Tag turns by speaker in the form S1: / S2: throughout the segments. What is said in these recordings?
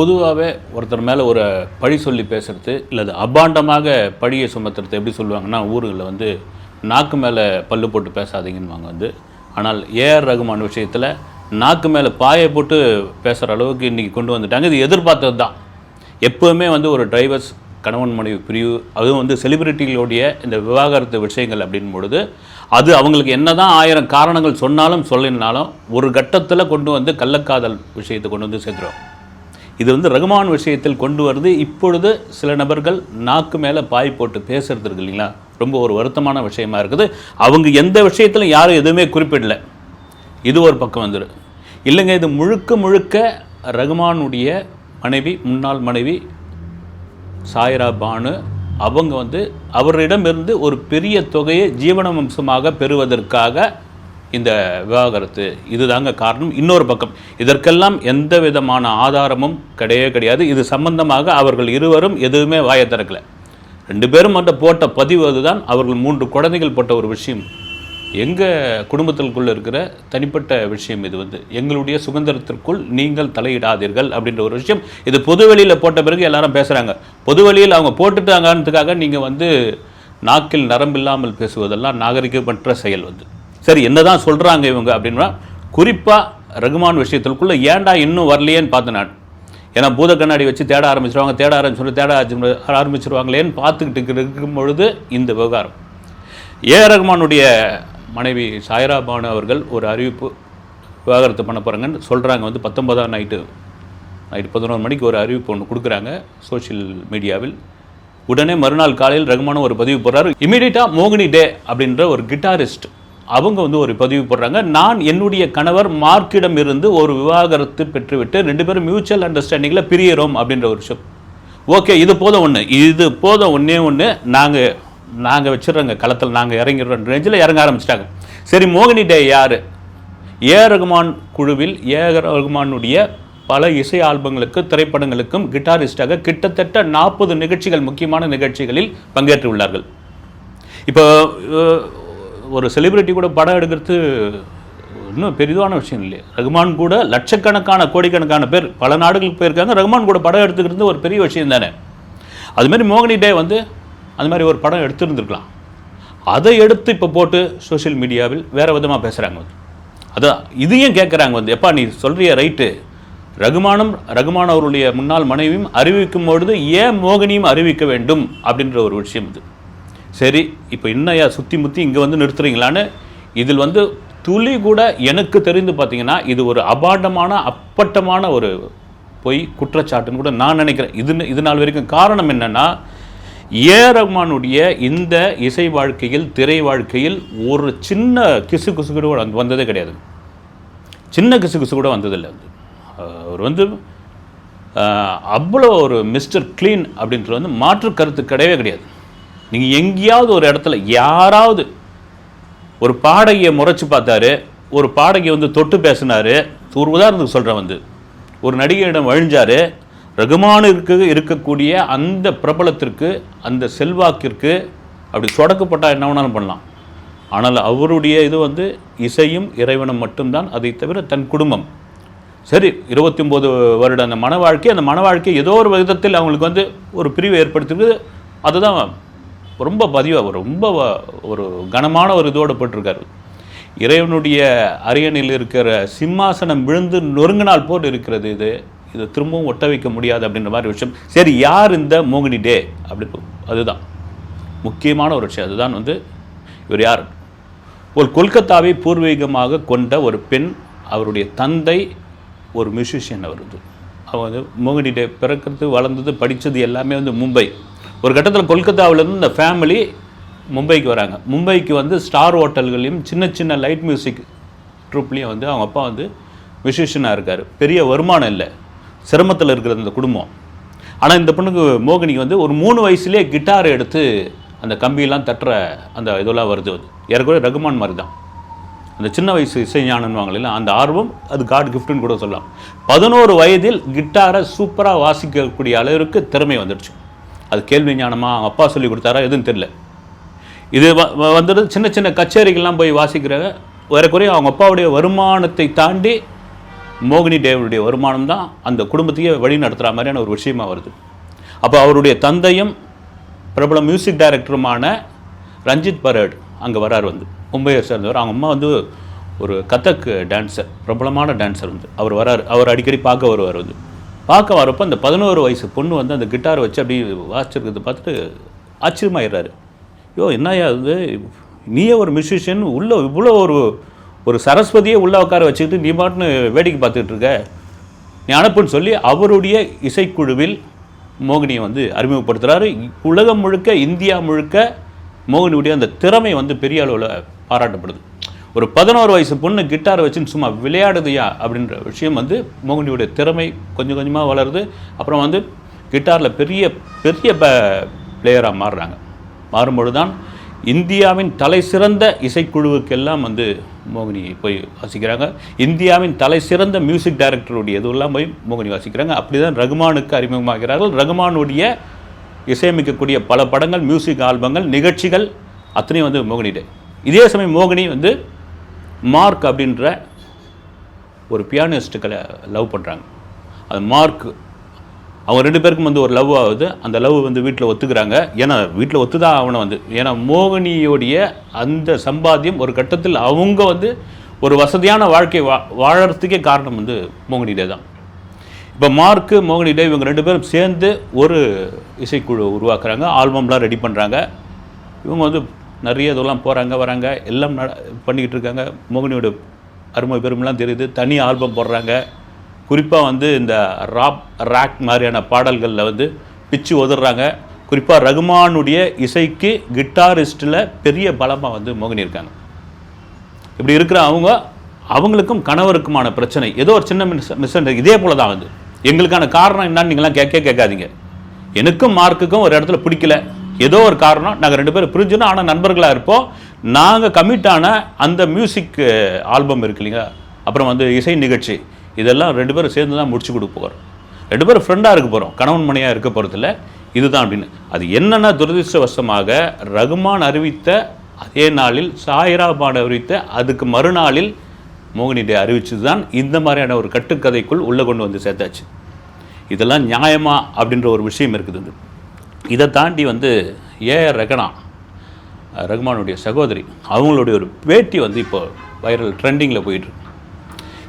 S1: பொதுவாகவே ஒருத்தர் மேலே ஒரு பழி சொல்லி பேசுறது இல்லை அபாண்டமாக பழியை சுமத்துறது எப்படி சொல்லுவாங்கன்னா ஊர்களில் வந்து நாக்கு மேலே பல்லு போட்டு பேசாதீங்கன்னு வந்து. ஆனால் ஏஆர் ரகுமான் விஷயத்தில் நாக்கு மேலே பாயை போட்டு பேசுகிற அளவுக்கு இன்றைக்கி கொண்டு வந்துட்டாங்க. இது எதிர்பார்த்தது தான். எப்போவுமே வந்து ஒரு டிரைவர்ஸ் கணவன் மனைவி பிரிவு அதுவும் வந்து செலிபிரிட்டிகளுடைய இந்த விவாகரத்து விஷயங்கள் அப்படின் பொழுது அது அவங்களுக்கு என்னதான் ஆயிரம் காரணங்கள் சொன்னாலும் சொல்லினாலும் ஒரு கட்டத்தில் கொண்டு வந்து கள்ளக்காதல் விஷயத்தை கொண்டு வந்து சேர்த்துருவோம் இது வந்து ரகுமான் விஷயத்தில் கொண்டு வருது. இப்பொழுது சில நபர்கள் நாக்கு மேலே பாய் போட்டு பேசுறது இருக்கு இல்லைங்களா? ரொம்ப ஒரு வருத்தமான விஷயமா இருக்குது. அவங்க எந்த விஷயத்திலும் யாரும் எதுவுமே குறிப்பிடல. இது ஒரு பக்கம் வந்துடும் இல்லைங்க இது முழுக்க முழுக்க ரகுமானுடைய மனைவி முன்னாள் மனைவி சாய்ரா பானு அவங்க வந்து அவரிடமிருந்து ஒரு பெரிய தொகையை ஜீவன வம்சமாக பெறுவதற்காக இந்த விவாகரத்து இதுதாங்க காரணம். இன்னொரு பக்கம் இதற்கெல்லாம் எந்த விதமான ஆதாரமும் கிடையவே கிடையாது. இது சம்பந்தமாக அவர்கள் இருவரும் எதுவுமே வாயை திறக்கல. ரெண்டு பேரும் மட்டும் போட்ட பதிவு அதுதான். அவர்கள் மூன்று குழந்தைகள் போட்ட ஒரு விஷயம். எங்கள் குடும்பத்திற்குள்ள இருக்கிற தனிப்பட்ட விஷயம் இது வந்து. எங்களுடைய சுதந்திரத்திற்குள் நீங்கள் தலையிடாதீர்கள் அப்படின்ற ஒரு விஷயம். இது பொதுவெளியில் போட்ட பிறகு எல்லாரும் பேசுகிறாங்க பொதுவெளியில் அவங்க போட்டுட்டாங்கன்றதுக்காக நீங்கள் வந்து நாக்கில் நரம்பில்லாமல் பேசுவதெல்லாம் நாகரிகமற்ற செயல் வந்து. சரி என்னதான் சொல்கிறாங்க இவங்க அப்படின்னா குறிப்பாக ரகுமான் விஷயத்திற்குள்ளே ஏன்டா இன்னும் வரலையேன்னு பார்த்து நான் ஏன்னா பூத கண்ணாடி வச்சு தேட ஆரம்பிச்சிருவாங்க தேட ஆரம்பிச்சு தேட ஆரம்பிச்சு- ஆரம்பிச்சிருவாங்களேன்னு பார்த்துக்கிட்டு இருக்கும் பொழுது இந்த விவகாரம். ஏ. ரகுமானுடைய மனைவி சாய்ரா பானு அவர்கள் ஒரு அறிவிப்பு விவகாரத்தை பண்ண போகிறாங்கன்னு சொல்கிறாங்க வந்து பத்தொன்பதாம் நைட்டு நைட்டு பதினோரு மணிக்கு ஒரு அறிவிப்பு ஒன்று கொடுக்குறாங்க சோஷியல் மீடியாவில். உடனே மறுநாள் காலையில் ரகுமானும் ஒரு பதிவு போடுறாரு. இமீடியட்டாக மோகினி டே அப்படின்ற ஒரு கிட்டாரிஸ்ட் அவங்க வந்து ஒரு பதிவு போடுறாங்க. நான் என்னுடைய கணவர் மார்க்கிடம் இருந்து ஒரு விவாகரத்து பெற்றுவிட்டு ரெண்டு பேரும் மியூச்சுவல் அண்டர்ஸ்டாண்டிங்கில் பிரியறோம் அப்படின்ற ஒரு விஷயம் ஓகே இது போதும் ஒன்று இது போதும் ஒன்றே ஒன்று நாங்கள் நாங்கள் வச்சிடுறோங்க. களத்தில் நாங்கள் இறங்கிடுறோம். ரேஞ்சில் இறங்க ஆரம்பிச்சிட்டாங்க. சரி மோகினி டே யார்? ஏ ரகுமான் குழுவில் ஏ ரகுமானுடைய பல இசை ஆல்பங்களுக்கு திரைப்படங்களுக்கும் கிட்டாரிஸ்டாக கிட்டத்தட்ட நாற்பது நிகழ்ச்சிகள் முக்கியமான நிகழ்ச்சிகளில் பங்கேற்றுள்ளார்கள். இப்போ ஒரு செலிபிரிட்டி கூட படம் எடுக்கிறது இன்னும் பெரிதான விஷயம் இல்லையா. ரகுமான் கூட லட்சக்கணக்கான கோடிக்கணக்கான பேர் பல நாடுகளுக்கு போயிருக்காங்க. ரகுமான் கூட படம் எடுத்துக்கிறது ஒரு பெரிய விஷயம் தானே. அதுமாரி மோகினி டே வந்து அது மாதிரி ஒரு படம் எடுத்திருந்துருக்கலாம். அதை எடுத்து இப்போ போட்டு சோஷியல் மீடியாவில் வேறு விதமாக பேசுகிறாங்க வந்து. அதான் இதையும் கேட்குறாங்க வந்து. எப்பா நீ சொல்கிறிய ரைட்டு ரகுமானும் ரகுமான் அவருடைய முன்னாள் மனைவியும் அறிவிக்கும் பொழுது ஏன் மோகினியும் அறிவிக்க வேண்டும் அப்படின்ற ஒரு விஷயம் இது. சரி இப்போ என்னையா சுற்றி முற்றி இங்கே வந்து நிறுத்துறீங்களான்னு இதில் வந்து துளி கூட எனக்கு தெரிந்து பார்த்தீங்கன்னா இது ஒரு அபாண்டமான அப்பட்டமான ஒரு பொய் குற்றச்சாட்டுன்னு கூட நான் நினைக்கிறேன். இது இது நாள் வரைக்கும் காரணம் என்னென்னா ஏ ரஹ்மானுடைய இந்த இசை வாழ்க்கையில் திரை வாழ்க்கையில் ஒரு சின்ன கிசு கிசு கூட வந்ததே கிடையாது. சின்ன கிசு கிசு கூட வந்ததில்லை வந்து அவர் வந்து அவ்வளோ ஒரு மிஸ்டர் க்ளீன் அப்படின்றது வந்து மாற்று கருத்து கிடையவே கிடையாது. நீங்கள் எங்கேயாவது ஒரு இடத்துல யாராவது ஒரு பாடகியை முறைச்சி பார்த்தாரு ஒரு பாடகி வந்து தொட்டு பேசினார் ஒரு உதாரணத்துக்கு சொல்கிறேன் வந்து. ஒரு நடிகையிடம் வழிஞ்சார் ரகுமானுக்கு இருக்கக்கூடிய அந்த பிரபலத்திற்கு அந்த செல்வாக்கிற்கு அப்படி சொடக்கப்பட்டால் என்ன வேணாலும் பண்ணலாம். ஆனால் அவருடைய இது வந்து இசையும் இறைவனும் மட்டும்தான் அதை தவிர தன் குடும்பம். சரி இருபத்தி ஒம்பது வருட அந்த மன வாழ்க்கை அந்த மன வாழ்க்கை ஏதோ ஒரு விதத்தில் அவங்களுக்கு வந்து ஒரு பிரிவை ஏற்படுத்திருக்கு அதுதான் ரொம்ப பதிவாக ரொம்ப ஒரு கனமான ஒரு இதோடு போட்டிருக்காரு. இறைவனுடைய அரியணையில் இருக்கிற சிம்மாசனம் விழுந்து நொறுங்கினால் போல் இருக்கிறது இது. இது திரும்பவும் ஒட்ட வைக்க முடியாது அப்படின்ற மாதிரி விஷயம். சரி யார் இந்த மோகினி டே? அப்படி அதுதான். முக்கியமான ஒரு விஷயம். அதுதான் வந்து இவர் யார்? ஒரு கொல்கத்தாவை பூர்வீகமாக கொண்ட ஒரு பெண் அவருடைய தந்தை ஒரு மியூசிஷியன் அவர் வந்து. அவங்க வந்து மோகினி டே பிறக்கிறது வளர்ந்தது படித்தது எல்லாமே வந்து மும்பை. ஒரு கட்டத்தில் கொல்கத்தாவிலேருந்து இந்த ஃபேமிலி மும்பைக்கு வராங்க. மும்பைக்கு வந்து ஸ்டார் ஹோட்டல்களையும் சின்ன சின்ன லைட் மியூசிக் ட்ரூப்லேயும் வந்து அவங்க அப்பா வந்து விசேஷனாக இருக்கார். பெரிய வருமானம் இல்லை. சிரமத்தில் இருக்கிற இந்த குடும்பம். ஆனால் இந்த பொண்ணுக்கு மோகினிக்கு வந்து ஒரு மூணு வயசுலேயே கிட்டார் எடுத்து அந்த கம்பியெல்லாம் தட்டுற அந்த இதெல்லாம் வருது. அது ஏற்கனவே ரகுமான் மாதிரி தான் அந்த சின்ன வயசு இசைஞானன்வாங்க இல்லை அந்த ஆர்வம் அது காட் கிஃப்ட்னு கூட சொல்லலாம். பதினோரு வயதில் கிட்டாரை சூப்பராக வாசிக்கக்கூடிய அளவிற்கு திறமை வந்துடுச்சு அது கேள்வி ஞானமா அவங்க அப்பா சொல்லி கொடுத்தாரா எதுவும் தெரியல. இது வ- வ- வந்துட்டு சின்ன சின்ன கச்சேரிகள்லாம் போய் வாசிக்கிற ஏறக்குறைய அவங்க அப்பாவுடைய வருமானத்தை தாண்டி மோகினி தேவனுடைய வருமானம் தான் அந்த குடும்பத்தையே வழி நடத்துகிற மாதிரியான ஒரு விஷயமா வருது. அப்போ அவருடைய தந்தையும் பிரபல மியூசிக் டைரக்டருமான ரஞ்சித் பரேட் அங்கே வரார் வந்து. மும்பையை சேர்ந்தவர். அவங்க அம்மா வந்து ஒரு கதக் டான்ஸர் பிரபலமான டான்ஸர் வந்து. அவர் வரார் அவர் அடிக்கடி பார்க்க வருவார் வந்து. பார்க்க வரப்போ அந்த பதினோரு வயசு பொண்ணு வந்து அந்த கிட்டார் வச்சு அப்படி வாசிச்சிருக்கிறத பார்த்துட்டு ஆச்சரியமாயிடுறாரு. யோ என்னையா அது நீயே ஒரு மியூசிஷியன் உள்ளே இவ்வளோ ஒரு ஒரு சரஸ்வதியை உள்ள உட்கார வச்சுக்கிட்டு நீ பாட்டுன்னு வேடிக்கை பார்த்துட்டு இருக்க? நீ அனுப்புன்னு சொல்லி அவருடைய இசைக்குழுவில் மோகினியை வந்து அறிமுகப்படுத்துகிறாரு உலகம் முழுக்க இந்தியா முழுக்க மோகினியுடைய அந்த திறமை வந்து பெரிய அளவில் பாராட்டப்படுது. ஒரு பதினோரு வயசு பொண்ணு கிட்டார் வச்சுன்னு சும்மா விளையாடுதுயா அப்படின்ற விஷயம் வந்து மோகினியுடைய திறமை கொஞ்சம் கொஞ்சமாக வளருது. அப்புறம் வந்து கிட்டாரில் பெரிய பெரிய பிளேயராக மாறுறாங்க. மாறும்பொழுது தான் இந்தியாவின் தலை சிறந்த இசைக்குழுவுக்கெல்லாம் வந்து மோகினி போய் வாசிக்கிறாங்க. இந்தியாவின் தலை சிறந்த மியூசிக் டைரக்டருடைய இதுவெல்லாம் போய் மோகினி வாசிக்கிறாங்க. அப்படி தான் ரகுமானுக்கு அறிமுகமாகிறார்கள். ரகுமானுடைய இசையமைக்கக்கூடிய பல படங்கள் மியூசிக் ஆல்பங்கள் நிகழ்ச்சிகள் அத்தனையும் வந்து மோகினிடே இதே சமயம் மோகினி வந்து மார்க் அப்படின்ற ஒரு பியானிஸ்ட்டுக்களை லவ் பண்ணுறாங்க அது மார்க் அவங்க ரெண்டு பேருக்கும் வந்து ஒரு லவ் ஆகுது. அந்த லவ் வந்து வீட்டில் ஒத்துக்கிறாங்க. ஏன்னா வீட்டில் ஒத்து தான் அவனை வந்து. ஏன்னா மோகினியோடைய அந்த சம்பாத்தியம் ஒரு கட்டத்தில் அவங்க வந்து ஒரு வசதியான வாழ்க்கை வா வாழறதுக்கே காரணம் வந்து மோகினிடே தான். இப்போ மார்க்கு மோகினிடே இவங்க ரெண்டு பேரும் சேர்ந்து ஒரு இசைக்குழு உருவாக்குறாங்க. ஆல்பம்லாம் ரெடி பண்ணுறாங்க இவங்க வந்து நிறைய இதெல்லாம் போகிறாங்க வராங்க. எல்லாம் நட பண்ணிக்கிட்டு இருக்காங்க மோகினியோட அருமை பெருமைலாம் தெரியுது. தனி ஆல்பம் போடுறாங்க. குறிப்பாக வந்து இந்த ராப் ராக் மாதிரியான பாடல்களில் வந்து பிச்சு உதறாங்க குறிப்பாக ரகுமானுடைய இசைக்கு கிட்டாரிஸ்ட்டில் பெரிய பலமாக வந்து மோகினி இருக்காங்க. இப்படி இருக்கிற அவங்க அவங்களுக்கும் கணவருக்குமான பிரச்சனை. ஏதோ ஒரு சின்ன மிஸ் மிஸ் இதே போல தான் வந்து. எங்களுக்கான காரணம் என்னன்னு நீங்களாம் கேட்க கேட்காதீங்க. எனக்கும் மார்க்குக்கும் ஒரு இடத்துல பிடிக்கல. ஏதோ ஒரு காரணம். நாங்கள் ரெண்டு பேரும் பிரிஞ்சுனா ஆனால் நண்பர்களாக இருப்போம். நாங்கள் கமிட் ஆன அந்த மியூசிக் ஆல்பம் இருக்கு இல்லைங்களா? அப்புறம் வந்து இசை நிகழ்ச்சி. இதெல்லாம் ரெண்டு பேரும் சேர்ந்து தான் முடிச்சு கொடுக்க போகிறோம் ரெண்டு பேரும் ஃப்ரெண்டாக இருக்க போகிறோம் கணவன் மனையாக இருக்க போகிறதில்ல இதுதான் அப்படின்னு. அது என்னென்ன துரதிருஷ்டவசமாக ரகுமான் அறிவித்த அதே நாளில் சாயிராபான் அறிவித்த அதுக்கு மறுநாளில் மோகினிடே அறிவிச்சது தான் இந்த மாதிரியான ஒரு கட்டுக்கதைக்குள் உள்ளே கொண்டு வந்து சேர்த்தாச்சு. இதெல்லாம் நியாயமா அப்படின்ற ஒரு விஷயம் இருக்குது. இதை தாண்டி வந்து ஏஆர் ரகனா ரகுமானுடைய சகோதரி அவங்களுடைய ஒரு பேட்டி வந்து இப்போ வைரல் ட்ரெண்டிங்கில் போயிட்டுருக்கு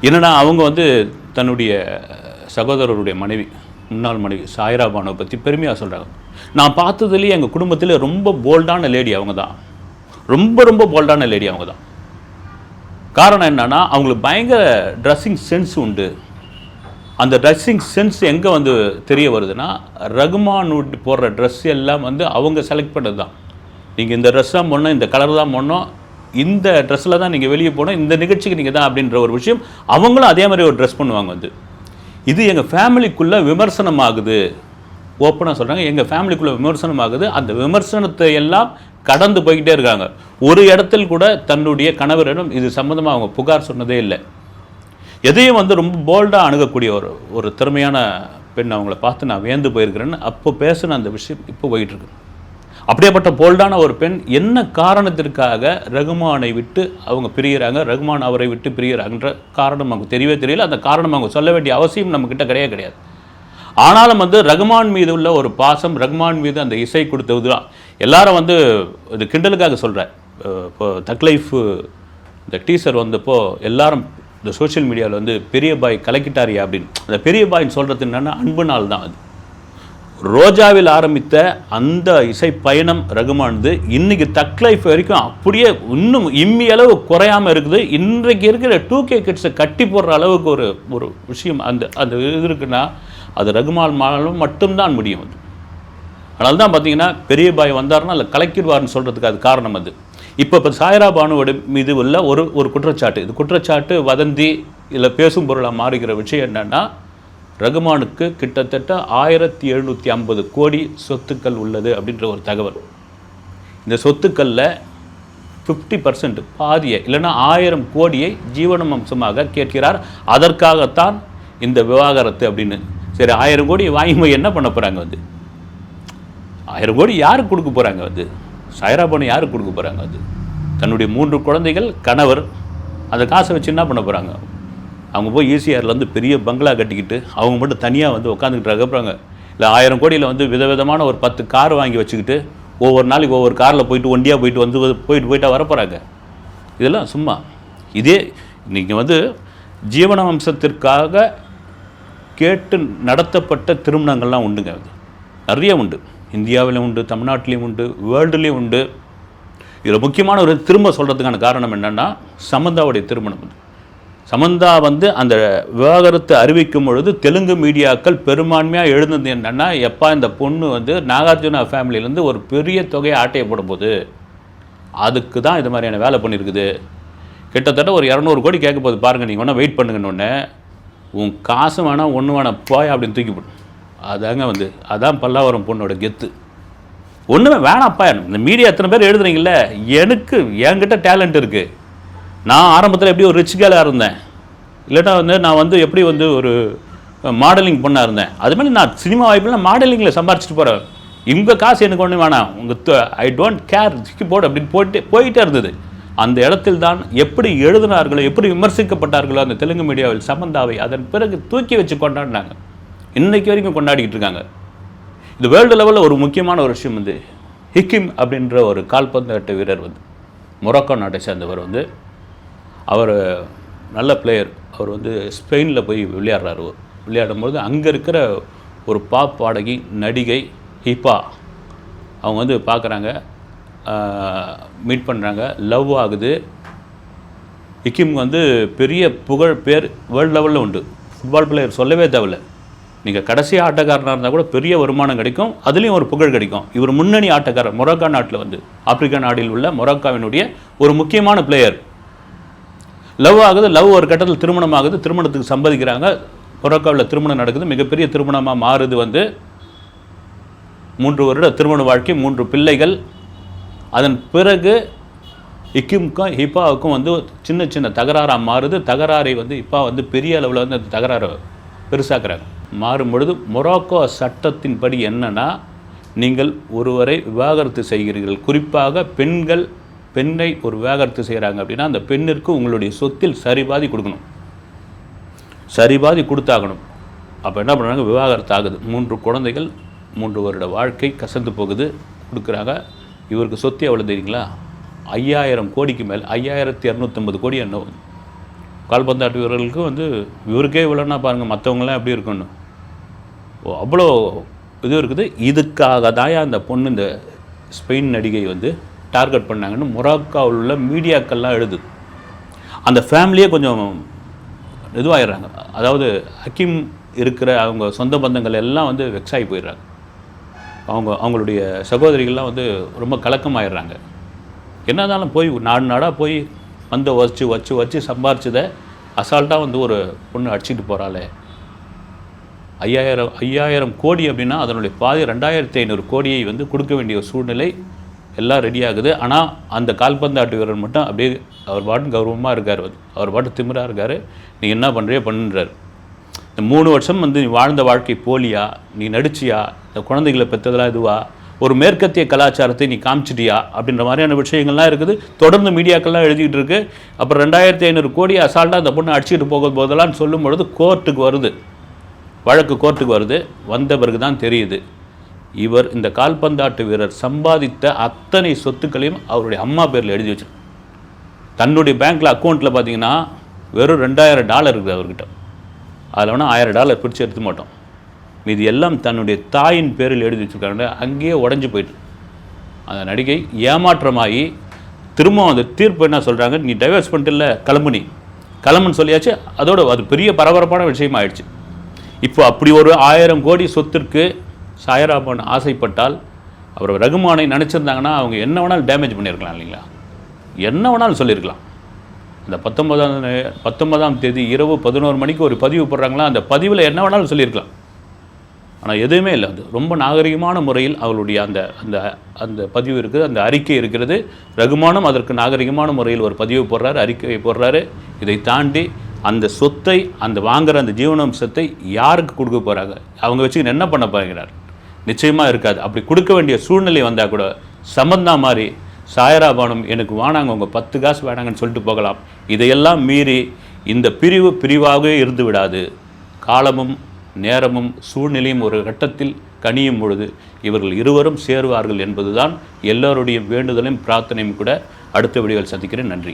S1: என்னன்னா அவங்க வந்து தன்னுடைய சகோதரருடைய மனைவி முன்னாள் மனைவி சாய்ரா பானுவை பற்றி பெருமையாக சொல்கிறாங்க நான் பார்த்ததுலேயே எங்கள் குடும்பத்தில் ரொம்ப போல்டான லேடி அவங்க தான். ரொம்ப ரொம்ப போல்டான லேடி அவங்க தான். காரணம் என்னென்னா அவங்களுக்கு பயங்கர ட்ரெஸ்ஸிங் சென்ஸ் உண்டு. அந்த ட்ரெஸ்ஸிங் சென்ஸ் எங்கே வந்து தெரிய வருதுன்னா ரகுமான் போடுற ட்ரெஸ் எல்லாம் வந்து அவங்க செலக்ட் பண்ணது தான் நீங்கள் இந்த ட்ரெஸ் தான் போடணும் இந்த கலர் தான் போடணும் இந்த ட்ரெஸ்ஸில் தான் நீங்கள் வெளியே போகணும் இந்த நிகழ்ச்சிக்கு நீங்கள் தான் அப்படின்ற ஒரு விஷயம் அவங்களும் அதே மாதிரி ஒரு ட்ரெஸ் பண்ணுவாங்க வந்து. இது எங்கள் ஃபேமிலிக்குள்ளே விமர்சனம் ஆகுது ஓப்பனாக சொல்கிறாங்க எங்கள் ஃபேமிலிக்குள்ளே விமர்சனம் ஆகுது அந்த விமர்சனத்தை எல்லாம் கடந்து போய்கிட்டே இருக்காங்க. ஒரு இடத்தில் கூட தன்னுடைய கணவரிடம் இது சம்மந்தமாக அவங்க புகார் சொன்னதே இல்லை. எதையும் வந்து ரொம்ப போல்டாக அணுகக்கூடிய ஒரு ஒரு திறமையான பெண் அவங்கள பார்த்து நான் வியந்து போயிருக்கிறேன்னு அப்போ பேசின அந்த விஷயம் இப்போ போயிட்டுருக்கு. அப்படியேப்பட்ட போல்டான ஒரு பெண் என்ன காரணத்திற்காக ரகுமானை விட்டு அவங்க பிரியறாங்க ரகுமான் அவரை விட்டு பிரியறாங்கன்ற காரணம் அவங்க தெரியவே தெரியல. அந்த காரணம் அவங்க சொல்ல வேண்டிய அவசியம் நம்மக்கிட்ட கிடையவே கிடையாது. ஆனாலும் வந்து ரகுமான் மீது உள்ள ஒரு பாசம் ரகுமான் மீது அந்த இசை கொடுத்தது தான் எல்லாரும் வந்து இது கிண்டலுக்காக சொல்கிறேன் இப்போ தக்லைஃப் இந்த டீசர் வந்தப்போ எல்லாரும் இந்த சோஷியல் மீடியாவில் வந்து பெரிய பாய் கலக்கிட்டாரியா அப்படின்னு. அந்த பெரிய பாய்னு சொல்கிறது என்னென்னா அன்பு நாள் தான் அது. ரோஜாவில் ஆரம்பித்த அந்த இசை பயணம் ரகுமானது இன்னைக்கு தக் லைஃப் வரைக்கும் அப்படியே இன்னும் இம்மி அளவு குறையாம இருக்குது. இன்றைக்கு இருக்கிற டூ கே கிட்ஸை கட்டி போடுற அளவுக்கு ஒரு ஒரு விஷயம் அந்த அந்த இது இருக்குன்னா அது ரகுமான் மாலும் மட்டும்தான் முடியும் அது. அதனால தான் பார்த்தீங்கன்னா பெரிய பாய் வந்தாருன்னா அதில் கலக்கிடுவார்னு சொல்கிறதுக்கு அது காரணம் அது. இப்போ இப்போ சாய்ரா பானுவோட மீது உள்ள ஒரு ஒரு குற்றச்சாட்டு. இது குற்றச்சாட்டு வதந்தி இல்லை பேசும் பொருளாக மாறுகிற விஷயம் என்னென்னா ரகுமானுக்கு கிட்டத்தட்ட ஆயிரத்தி எழுநூற்றி ஐம்பது கோடி சொத்துக்கள் உள்ளது அப்படின்ற ஒரு தகவல். இந்த சொத்துக்களில் ஃபிஃப்டி பர்சன்ட் பாதியை இல்லைன்னா ஆயிரம் கோடியை ஜீவனம் அம்சமாக கேட்கிறார். அதற்காகத்தான் இந்த விவாகரத்து அப்படின்னு. சரி ஆயிரம் கோடி வாங்கி என்ன பண்ண போகிறாங்க வந்து? ஆயிரம் கோடி யாருக்கு கொடுக்க போகிறாங்க வந்து? சாயராபானு யாருக்கு கொடுக்க போகிறாங்க அது? தன்னுடைய மூன்று குழந்தைகள் கணவர் அந்த காசை வச்சு என்ன பண்ண போகிறாங்க அவங்க போய் ஈசிஆரில் வந்து பெரிய பங்களா கட்டிக்கிட்டு அவங்க மட்டும் தனியாக வந்து உட்காந்துக்கிட்டு போகிறாங்க இல்லை ஆயிரம் கோடியில் வந்து விதவிதமான ஒரு பத்து கார் வாங்கி வச்சுக்கிட்டு ஒவ்வொரு நாளைக்கு ஒவ்வொரு காரில் போயிட்டு ஒண்டியாக போயிட்டு வந்து போயிட்டு போயிட்டா வரப்போகிறாங்க இதெல்லாம் சும்மா. இதே நீங்கள் வந்து ஜீவன வம்சத்திற்காக கேட்டு நடத்தப்பட்ட திருமணங்கள்லாம் உண்டுங்க அது. நிறைய உண்டு. இந்தியாவிலும் உண்டு தமிழ்நாட்டிலையும் உண்டு வேர்ல்டுலேயும் உண்டு. இதில் முக்கியமான ஒரு திரும்ப சொல்கிறதுக்கான காரணம் என்னென்னா சமந்தாவுடைய திருமணம் வந்து. சமந்தா வந்து அந்த விவாகரத்தை அறிவிக்கும் பொழுது தெலுங்கு மீடியாக்கள் பெரும்பான்மையாக எழுந்தது என்னென்னா எப்பா இந்த பொண்ணு வந்து நாகார்ஜுனா ஃபேமிலியிலேருந்து ஒரு பெரிய தொகையை ஆட்டையை போடும்போது அதுக்கு தான் இது மாதிரியான வேலை பண்ணியிருக்குது. கிட்டத்தட்ட ஒரு இரநூறு கோடி கேட்க போகுது. பாருங்கள் நீங்கள் வேணால் வெயிட் பண்ணுங்கன்னு உன் காசு வேணால் ஒன்று வேணால் போய் அப்படின்னு தூக்கி போடும் அதாங்க வந்து அதான் பல்லாவரம் பொண்ணோட கெத்து. ஒன்றுமே வேணாப்பா இந்த மீடியா எத்தனை பேர் எழுதுறீங்கல்ல? எனக்கு என்கிட்ட டேலண்ட் இருக்குது நான் ஆரம்பத்தில் எப்படி ஒரு ரிச் கேலாக இருந்தேன். இல்லாட்டா வந்து நான் வந்து எப்படி வந்து ஒரு மாடலிங் பொண்ணாக இருந்தேன். அது மாதிரி நான் சினிமா வாய்ப்பில் மாடலிங்கில் சம்பாரிச்சிட்டு போகிறேன் இவங்க காசு எனக்கு ஒன்றும் வேணாம். உங்கள் ஐ டோன்ட் கேர் சிக்கி போர்டு அப்படின்னு போயிட்டு போயிட்டே இருந்தது. அந்த இடத்தில் தான் எப்படி எழுதினார்களோ எப்படி விமர்சிக்கப்பட்டார்களோ அந்த தெலுங்கு மீடியாவில் சமந்தாவை அதன் பிறகு தூக்கி வச்சு கொண்டாடினாங்க. இன்றைக்கு வரைக்கும் கொண்டாடிக்கிட்டு இருக்காங்க. இது வேர்ல்டு லெவலில் ஒரு முக்கியமான ஒரு விஷயம் வந்து ஹிக்கிம் அப்படின்ற ஒரு கால்பந்தாட்ட வீரர் வந்து மொரோக்கோ நாட்டை சேர்ந்தவர் வந்து அவர் நல்ல பிளேயர் அவர் வந்து ஸ்பெயினில் போய் விளையாடுறாரு. விளையாடும்போது அங்கே இருக்கிற ஒரு பாப் பாடகி நடிகை ஹிப்பா அவங்க வந்து பார்க்குறாங்க. மீட் பண்ணுறாங்க லவ் ஆகுது. ஹிக்கிம் வந்து பெரிய புகழ் பேர் வேர்ல்டு லெவலில் உண்டு. ஃபுட்பால் பிளேயர் சொல்லவே தேவையில்ல. நீங்கள் கடைசி ஆட்டக்காரனாக இருந்தால் கூட பெரிய வருமானம் கிடைக்கும். அதுலேயும் ஒரு புகழ் கிடைக்கும். இவர் முன்னணி ஆட்டக்காரர் மொரோக்கா நாட்டில் வந்து ஆப்பிரிக்கா நாட்டில் உள்ள மொரோக்காவினுடைய ஒரு முக்கியமான பிளேயர் லவ் ஆகுது லவ் ஒரு கட்டத்தில் திருமணம் ஆகுது திருமணத்துக்கு சம்மதிக்கிறாங்க மொரோக்காவில் திருமணம் நடக்குது மிகப்பெரிய திருமணமாக மாறுது வந்து. மூன்று வருட திருமண வாழ்க்கை மூன்று பிள்ளைகள். அதன் பிறகு இக்கிம்க்கும் ஹிப்பாவுக்கும் வந்து சின்ன சின்ன தகராறாக மாறுது. தகராறை வந்து இப்பா வந்து பெரிய அளவில் வந்து அந்த தகராறு பெருசாக்குறாங்க. மாறும் பொழுது மொராக்கோ சட்டத்தின்படி என்னன்னா நீங்கள் ஒருவரை விவாகரத்து செய்கிறீர்கள். குறிப்பாக பெண்கள் பெண்ணை ஒரு விவாகரத்து செய்கிறாங்க அப்படின்னா அந்த பெண்ணிற்கு உங்களுடைய சொத்தில் சரிபாதி கொடுக்கணும். சரிபாதி கொடுத்தாகணும். அப்போ என்ன பண்ணுறாங்க? விவாகரத்து ஆகுது. மூன்று குழந்தைகள் மூன்று வருட வாழ்க்கை கசந்து போகுது. கொடுக்குறாங்க. இவருக்கு சொத்து எவ்வளோ தெரியுங்களா? ஐயாயிரம் கோடிக்கு மேல். ஐயாயிரத்தி இரநூத்தம்பது கோடி என்ன கால்பந்தாட்டு வீரர்களுக்கு வந்து இவருக்கே இவ்வளோன்னா பாருங்கள் மற்றவங்களாம் எப்படி இருக்கணும் அவ்வளோ இது இருக்குது. இதுக்காக தான் அந்த பொண்ணு இந்த ஸ்பெயின் நடிகை வந்து டார்கெட் பண்ணாங்கன்னு மொராக்காவில் உள்ள மீடியாக்கள்லாம் எழுது. அந்த ஃபேமிலியே கொஞ்சம் இதுவாகிடுறாங்க அதாவது ஹக்கீம் இருக்கிற அவங்க சொந்த பந்தங்கள் எல்லாம் வந்து வெக்ஸாகி ஆகி போயிடுறாங்க. அவங்க அவங்களுடைய சகோதரிகள்லாம் வந்து ரொம்ப கலக்கமாயிடுறாங்க. இருந்தாலும் போய் நாடு நாடாக போய் வந்து வச்சு வச்சு வச்சு சம்பாரிச்சதை அசால்ட்டாக வந்து ஒரு பொண்ணு அடிச்சுட்டு போகிறாளே ஐயாயிரம் ஐயாயிரம் கோடி அப்படின்னா அதனுடைய பாதி ரெண்டாயிரத்தி ஐநூறு கோடியை வந்து கொடுக்க வேண்டிய ஒரு சூழ்நிலை எல்லாம் ரெடி ஆகுது. ஆனால் அந்த கால்பந்தாட்டு வீரர் மட்டும் அப்படியே அவர் பாட்டு கௌரவமாக இருக்கார். அவர் பாட்டு திமிராக இருக்கார். நீ என்ன பண்ணுறியோ பண்ணுறாரு இந்த மூணு வருஷம் வந்து நீ வாழ்ந்த வாழ்க்கை போலியா? நீ நடிச்சியா? இந்த குழந்தைகளை பெற்றதெல்லாம் இதுவா? ஒரு மேற்கத்திய கலாச்சாரத்தை நீ காமிச்சிட்டியா? அப்படின்ற மாதிரியான விஷயங்கள்லாம் இருக்குது. தொடர்ந்து மீடியாக்கள்லாம் எழுதிக்கிட்டு இருக்கு. அப்புறம் ரெண்டாயிரத்தி ஐநூறு கோடி அசால்ட்டாக அந்த பொண்ணு அடிச்சுட்டு போக போதெல்லாம் சொல்லும் பொழுது கோர்ட்டுக்கு வருது. வழக்கு கோர்ட்டுக்கு வருது வந்த பிறகு தான் தெரியுது. இவர் இந்த கால்பந்தாட்டு வீரர் சம்பாதித்த அத்தனை சொத்துக்களையும் அவருடைய அம்மா பேரில் எழுதி வச்சிரு தன்னுடைய பேங்க்கில் அக்கௌண்ட்டில் பார்த்தீங்கன்னா வெறும் ரெண்டாயிரம் டாலர் இருக்குது அவர்கிட்ட. அதில் வேணால் ஆயிரம் டாலர் பிடிச்சி எடுத்து மாட்டோம். இது எல்லாம் தன்னுடைய தாயின் பேரில் எழுதி வச்சுருக்காங்க. அங்கேயே உடஞ்சி போயிட்டு. அந்த நடிகை ஏமாற்றமாகி திரும்ப அந்த தீர்ப்பு என்ன சொல்கிறாங்க நீ டைவர்ஸ் பண்ணிட்டு இல்லை கிளம்புனி கிளம்புன்னு சொல்லியாச்சு. அதோட அது பெரிய பரபரப்பான விஷயமாயிடுச்சு. இப்போ அப்படி ஒரு ஆயிரம் கோடி சொத்திற்கு சாயராபன் ஆசைப்பட்டால் அவர் ரகுமானை நினச்சிருந்தாங்கன்னா அவங்க என்ன வேணாலும் டேமேஜ் பண்ணியிருக்கலாம் இல்லைங்களா? என்ன வேணாலும் சொல்லியிருக்கலாம். அந்த பத்தொன்பதாம் பத்தொன்பதாம் தேதி இரவு பதினோரு மணிக்கு ஒரு பதிவு போடுறாங்களா? அந்த பதிவில் என்ன வேணாலும் சொல்லியிருக்கலாம். ஆனால் எதுவுமே இல்லை. அது ரொம்ப நாகரிகமான முறையில் அவளுடைய அந்த அந்த அந்த பதிவு இருக்குது அந்த அறிக்கை இருக்கிறது. ரகுமானும் அதற்கு நாகரிகமான முறையில் ஒரு பதிவு போடுறாரு அறிக்கை போடுறாரு. இதை தாண்டி அந்த சொத்தை அந்த வாங்குற அந்த ஜீவனாம்சத்தை யாருக்கு கொடுக்க போகிறாங்க அவங்க வச்சு என்ன பண்ண போகிறார்? நிச்சயமாக இருக்காது. அப்படி கொடுக்க வேண்டிய சூழ்நிலை வந்தால் கூட சமந்தா மாதிரி சாயராபானம் எனக்கு வானாங்க உங்கள் பத்து காசு வேணாங்கன்னு சொல்லிட்டு போகலாம். இதையெல்லாம் மீறி இந்த பிரிவு பிரிவாகவே இருந்து விடாது. காலமும் நேரமும் சூழ்நிலையும் ஒரு கட்டத்தில் கனியும் பொழுது இவர்கள் இருவரும் சேருவார்கள் என்பதுதான் எல்லோருடைய வேண்டுதலையும் பிரார்த்தனையும் கூட அடுத்த வீடியோவில் சந்திக்கிறேன். நன்றி.